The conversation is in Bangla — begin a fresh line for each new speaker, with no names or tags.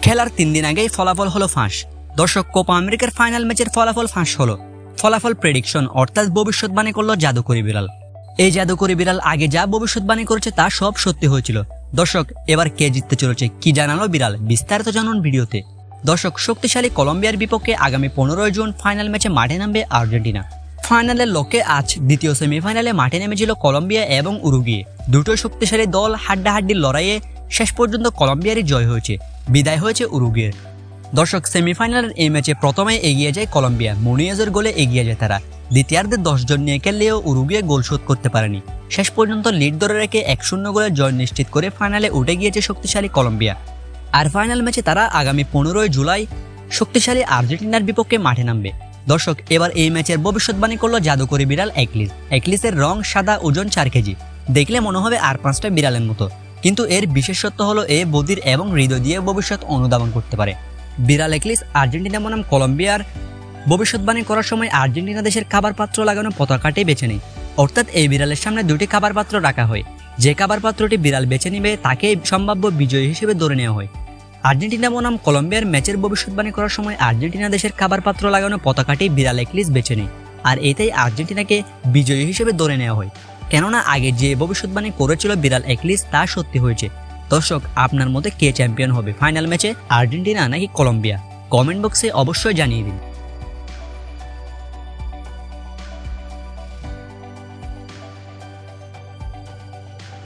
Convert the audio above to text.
খেলার তিন দিন আগেই ফলাফল হলো ফাঁস। দর্শক কোপা আমেরিকার ফাইনাল ম্যাচের ফলাফল ফাঁস হলো। ফলাফল প্রেডিকশন অর্থাৎ ভবিষ্যৎবাণী করল জাদুকরি বিড়াল। এই জাদুকরি বিড়াল আগে যা ভবিষ্যৎবাণী করেছে তা সব সত্যি হয়েছিল। দর্শক, এবার কে জিততে চলেছে কি জানালো বিড়াল? বিস্তারিত জানুন ভিডিওতে। দর্শক, শক্তিশালী কলম্বিয়ার বিপক্ষে আগামী পনেরোই জুন ফাইনাল ম্যাচে মাঠে নামবে আর্জেন্টিনা। ফাইনালের লক্ষ্যে আজ দ্বিতীয় সেমিফাইনালে মাঠে নেমেছিল কলম্বিয়া এবং উরুগিয়ে। দুটো শক্তিশালী দল হাড্ডাহাড্ডির লড়াইয়ে শেষ পর্যন্ত কলম্বিয়ারই জয় হয়েছে। বিদায় হয়েছে উরুগিয়ের। দর্শক, সেমিফাইনালের এই ম্যাচে প্রথমে এগিয়ে যায় কলম্বিয়া। মনিয়াজের গোলে এগিয়ে যায় তারা। দ্বিতীয়ার্ধে দশজন নিয়ে খেললেও উরুগুয়ে গোল শোধ করতে পারেনি। শেষ পর্যন্ত লিড ধরে রেখে এক শূন্য গোলে জয় নিশ্চিত করে ফাইনালে উঠে গিয়েছে শক্তিশালী কলম্বিয়া। আর ফাইনাল ম্যাচে তারা আগামী পনেরোই জুলাই শক্তিশালী আর্জেন্টিনার বিপক্ষে মাঠে নামবে। দর্শক, এবার এই ম্যাচের ভবিষ্যৎবাণী করল জাদুকরি বিড়াল একলিস। একলিসের রং সাদা, ওজন চার কেজি। দেখলে মনে হবে আর পাঁচটা বিড়ালের মতো। কিন্তু এর বিশেষত্ব হলো এ বদির এবং হৃদয় দিয়ে ভবিষ্যৎ অনুধাবন করতে পারে। বিড়াল একলিস, আর্জেন্টিনা বনাম কলম্বিয়ার। ভবিষ্যৎবাণী করার সময় আর্জেন্টিনা দেশের খাবার পাত্র লাগানো পতাকাটি বেছে নেই অর্থাৎ এই বিড়ালের সামনে দুটি খাবার পাত্র রাখা হয়। যে খাবার পাত্রটি বিড়াল বেছে নিবে তাকে সম্ভাব্য বিজয়ী হিসেবে ধরে নেওয়া হয়। আর্জেন্টিনা বনাম কলম্বিয়ার ম্যাচের ভবিষ্যৎবাণী করার সময় আর্জেন্টিনা দেশের খাবার পাত্র লাগানো পতাকাটি বিড়াল একলিস বেছে নেয়। আর এতেই আর্জেন্টিনাকে বিজয়ী হিসেবে ধরে নেওয়া হয়। কেননা আগে যে ভবিষ্যৎবাণী করেছিল বিড়াল একলিস তা সত্যি হয়েছে। দর্শক, আপনার মতে কে চ্যাম্পিয়ন হবে? ফাইনাল ম্যাচে আর্জেন্টিনা নাকি কলম্বিয়া? কমেন্ট বক্সে অবশ্যই জানিয়ে দিন।